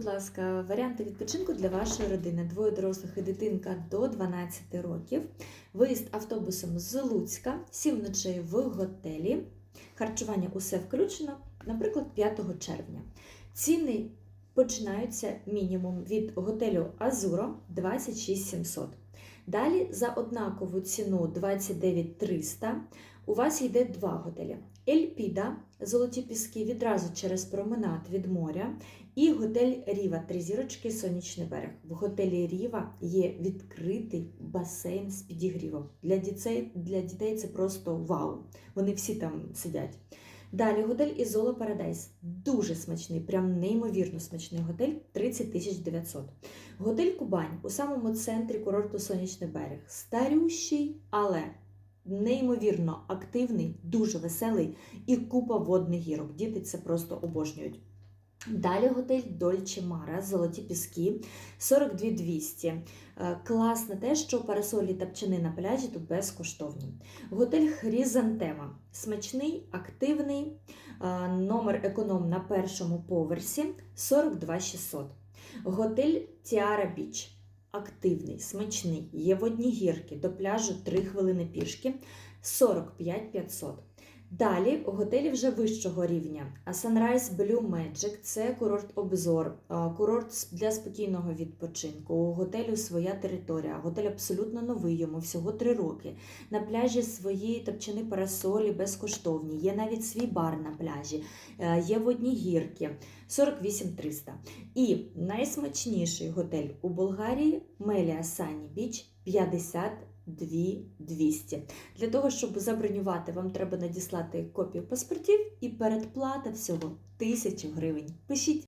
Будь ласка, варіанти відпочинку для вашої родини. Двоє дорослих і дитинка до 12 років. Виїзд автобусом з Луцька, сім ночей в готелі. Харчування усе включено, наприклад, 5 червня. Ціни починаються мінімум від готелю Азуро 26 700. Далі за однакову ціну 29 300 у вас йде два готелі. Ельпіда, Золоті Піски, відразу через променад від моря, і готель Ріва, три зірочки, сонячний берег. В готелі Ріва є відкритий басейн з підігрівом. Для дітей, для дітей це просто вау. Вони всі там сидять. Далі готель Ізола Парадайс. Дуже смачний, прям неймовірно смачний готель 30 900. Готель Кубань у самому центрі курорту Сонячний берег. Старющий, але неймовірно активний, дуже веселий і купа водних гірок. Діти це просто обожнюють. Далі готель Дольче Мара, Золоті Піски, 42 200. Е, Класне те, що парасолі та пчини на пляжі тут безкоштовні. Готель Хрізантема. Смачний, активний. е, Номер економ на першому поверсі 42 600. Готель Тіара Біч. Активний, смачний. Є водні гірки. До пляжу 3 хвилини пішки 45 500. Далі готелі вже вищого рівня. Sunrise Blue Magic це курорт обзор, курорт для спокійного відпочинку. У готелю своя територія. Готель абсолютно новий, йому всього три роки. На пляжі свої топчани парасолі безкоштовні. Є навіть свій бар на пляжі, Е, є водні гірки 48 300. І найсмачніший готель у Болгарії Мелія Сані Біч 50 2200. Для того, щоб забронювати, вам треба надіслати копію паспортів і передплата всього 1000 гривень. Пишіть.